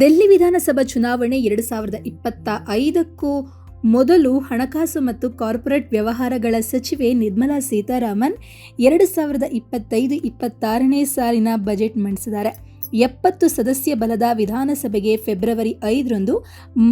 ದೆಹಲಿ ವಿಧಾನಸಭಾ ಚುನಾವಣೆ ಎರಡು ಸಾವಿರದ ಇಪ್ಪತ್ತ ಐದಕ್ಕೂ ಮೊದಲು ಹಣಕಾಸು ಮತ್ತು ಕಾರ್ಪೊರೇಟ್ ವ್ಯವಹಾರಗಳ ಸಚಿವೆ ನಿರ್ಮಲಾ ಸೀತಾರಾಮನ್ ಎರಡು ಸಾವಿರದ ಇಪ್ಪತ್ತೈದು ಇಪ್ಪತ್ತಾರನೇ ಸಾಲಿನ ಬಜೆಟ್ ಮಂಡಿಸಿದ್ದಾರೆ. ಎಪ್ಪತ್ತು ಸದಸ್ಯ ಬಲದ ವಿಧಾನಸಭೆಗೆ ಫೆಬ್ರವರಿ ಐದರಂದು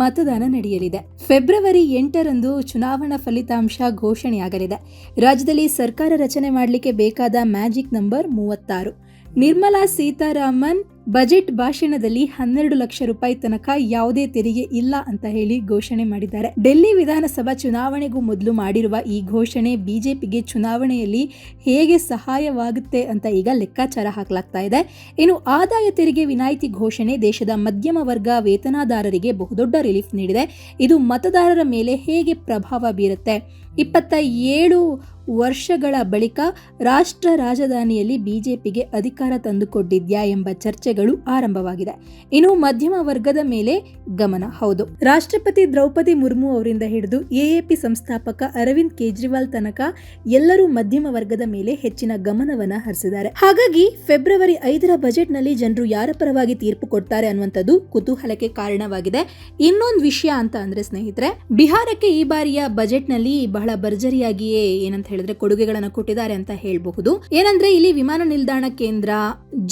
ಮತದಾನ ನಡೆಯಲಿದೆ. ಫೆಬ್ರವರಿ ಎಂಟರಂದು ಚುನಾವಣಾ ಫಲಿತಾಂಶ ಘೋಷಣೆಯಾಗಲಿದೆ. ರಾಜ್ಯದಲ್ಲಿ ಸರ್ಕಾರ ರಚನೆ ಮಾಡಲಿಕ್ಕೆ ಬೇಕಾದ ಮ್ಯಾಜಿಕ್ ನಂಬರ್ ಮೂವತ್ತಾರು. ನಿರ್ಮಲಾ ಸೀತಾರಾಮನ್ ಬಜೆಟ್ ಭಾಷಣದಲ್ಲಿ ಹನ್ನೆರಡು ಲಕ್ಷ ರೂಪಾಯಿ ತನಕ ಯಾವುದೇ ತೆರಿಗೆ ಇಲ್ಲ ಅಂತ ಹೇಳಿ ಘೋಷಣೆ ಮಾಡಿದ್ದಾರೆ. ಡೆಲ್ಲಿ ವಿಧಾನಸಭಾ ಚುನಾವಣೆಗೂ ಮೊದಲು ಮಾಡಿರುವ ಈ ಘೋಷಣೆ ಬಿಜೆಪಿಗೆ ಚುನಾವಣೆಯಲ್ಲಿ ಹೇಗೆ ಸಹಾಯವಾಗುತ್ತೆ ಅಂತ ಈಗ ಲೆಕ್ಕಾಚಾರ ಹಾಕಲಾಗ್ತಾ ಇದೆ. ಇನ್ನು ಆದಾಯ ತೆರಿಗೆ ವಿನಾಯಿತಿ ಘೋಷಣೆ ದೇಶದ ಮಧ್ಯಮ ವರ್ಗ ವೇತನದಾರರಿಗೆ ಬಹುದೊಡ್ಡ ರಿಲೀಫ್ ನೀಡಿದೆ. ಇದು ಮತದಾರರ ಮೇಲೆ ಹೇಗೆ ಪ್ರಭಾವ ಬೀರುತ್ತೆ? ಇಪ್ಪತ್ತ ಏಳು ವರ್ಷಗಳ ಬಳಿಕ ರಾಷ್ಟ್ರ ರಾಜಧಾನಿಯಲ್ಲಿ ಬಿಜೆಪಿಗೆ ಅಧಿಕಾರ ತಂದುಕೊಟ್ಟಿದ್ಯಾ ಎಂಬ ಚರ್ಚೆಗಳು ಆರಂಭವಾಗಿದೆ. ಇನ್ನು ಮಧ್ಯಮ ವರ್ಗದ ಮೇಲೆ ಗಮನ, ಹೌದು. ರಾಷ್ಟ್ರಪತಿ ದ್ರೌಪದಿ ಮುರ್ಮು ಅವರಿಂದ ಹಿಡಿದು ಎಎಪಿ ಸಂಸ್ಥಾಪಕ ಅರವಿಂದ್ ಕೇಜ್ರಿವಾಲ್ ತನಕ ಎಲ್ಲರೂ ಮಧ್ಯಮ ವರ್ಗದ ಮೇಲೆ ಹೆಚ್ಚಿನ ಗಮನವನ್ನ ಹರಿಸಿದ್ದಾರೆ. ಹಾಗಾಗಿ ಫೆಬ್ರವರಿ ಐದರ ಬಜೆಟ್ನಲ್ಲಿ ಜನರು ಯಾರ ಪರವಾಗಿ ತೀರ್ಪು ಕೊಡ್ತಾರೆ ಅನ್ನುವಂಥದ್ದು ಕುತೂಹಲಕ್ಕೆ ಕಾರಣವಾಗಿದೆ. ಇನ್ನೊಂದು ವಿಷಯ ಅಂತ ಅಂದ್ರೆ ಸ್ನೇಹಿತರೆ, ಬಿಹಾರಕ್ಕೆ ಈ ಬಾರಿಯ ಬಜೆಟ್ನಲ್ಲಿ ಬಹಳ ಭರ್ಜರಿಯಾಗಿಯೇ ಏನಂತ ಹೇಳಿದ್ರೆ ಕೊಡುಗೆಗಳನ್ನು ಕೊಟ್ಟಿದ್ದಾರೆ ಅಂತ ಹೇಳಬಹುದು. ಏನಂದ್ರೆ ಇಲ್ಲಿ ವಿಮಾನ ನಿಲ್ದಾಣ ಕೇಂದ್ರ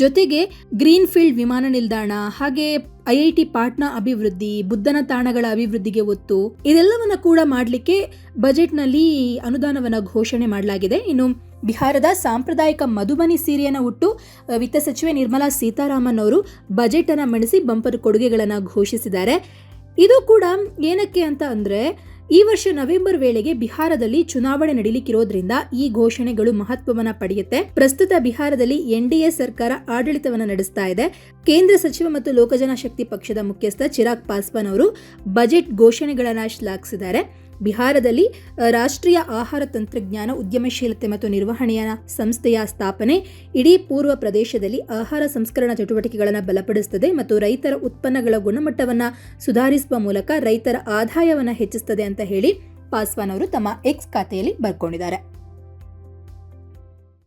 ಜೊತೆಗೆ ಗ್ರೀನ್ ಫೀಲ್ಡ್ ವಿಮಾನ ನಿಲ್ದಾಣ, ಹಾಗೆ ಐಐಟಿ ಪಾಟ್ನಾ ಅಭಿವೃದ್ಧಿ, ಬುದ್ಧನ ತಾಣಗಳ ಅಭಿವೃದ್ಧಿಗೆ ಒತ್ತು, ಇದೆಲ್ಲವನ್ನ ಕೂಡ ಮಾಡಲಿಕ್ಕೆ ಬಜೆಟ್ನಲ್ಲಿ ಅನುದಾನವನ್ನು ಘೋಷಣೆ ಮಾಡಲಾಗಿದೆ. ಇನ್ನು ಬಿಹಾರದ ಸಾಂಪ್ರದಾಯಿಕ ಮಧುಬನಿ ಸೀರೆಯನ್ನು ಉಟ್ಟು ವಿತ್ತ ಸಚಿವೆ ನಿರ್ಮಲಾ ಸೀತಾರಾಮನ್ ಅವರು ಬಜೆಟ್ ಅನ್ನ ಮಣಿಸಿ ಬಂಪರ್ ಕೊಡುಗೆಗಳನ್ನು ಘೋಷಿಸಿದ್ದಾರೆ. ಇದು ಕೂಡ ಏನಕ್ಕೆ ಅಂತ ಅಂದ್ರೆ ಈ ವರ್ಷ ನವೆಂಬರ್ ವೇಳೆಗೆ ಬಿಹಾರದಲ್ಲಿ ಚುನಾವಣೆ ನಡೀಲಿಕ್ಕಿರೋದ್ರಿಂದ ಈ ಘೋಷಣೆಗಳು ಮಹತ್ವವನ್ನ ಪಡೆಯುತ್ತೆ. ಪ್ರಸ್ತುತ ಬಿಹಾರದಲ್ಲಿ ಎನ್ಡಿಎ ಸರ್ಕಾರ ಆಡಳಿತವನ್ನು ನಡೆಸ್ತಾ ಇದೆ. ಕೇಂದ್ರ ಸಚಿವ ಮತ್ತು ಲೋಕಜನಶಕ್ತಿ ಪಕ್ಷದ ಮುಖ್ಯಸ್ಥ ಚಿರಾಗ್ ಪಾಸ್ವಾನ್ ಅವರು ಬಜೆಟ್ ಘೋಷಣೆಗಳನ್ನ ಶ್ಲಾಘಿಸಿದ್ದಾರೆ. ಬಿಹಾರದಲ್ಲಿ ರಾಷ್ಟ್ರೀಯ ಆಹಾರ ತಂತ್ರಜ್ಞಾನ ಉದ್ಯಮಶೀಲತೆ ಮತ್ತು ನಿರ್ವಹಣೆಯ ಸಂಸ್ಥೆಯ ಸ್ಥಾಪನೆ ಇಡೀ ಪೂರ್ವ ಪ್ರದೇಶದಲ್ಲಿ ಆಹಾರ ಸಂಸ್ಕರಣಾ ಚಟುವಟಿಕೆಗಳನ್ನು ಬಲಪಡಿಸುತ್ತದೆ ಮತ್ತು ರೈತರ ಉತ್ಪನ್ನಗಳ ಗುಣಮಟ್ಟವನ್ನು ಸುಧಾರಿಸುವ ಮೂಲಕ ರೈತರ ಆದಾಯವನ್ನು ಹೆಚ್ಚಿಸುತ್ತದೆ ಅಂತ ಹೇಳಿ ಪಾಸ್ವಾನ್ ಅವರು ತಮ್ಮ ಎಕ್ಸ್ ಖಾತೆಯಲ್ಲಿ ಬರ್ಕೊಂಡಿದ್ದಾರೆ.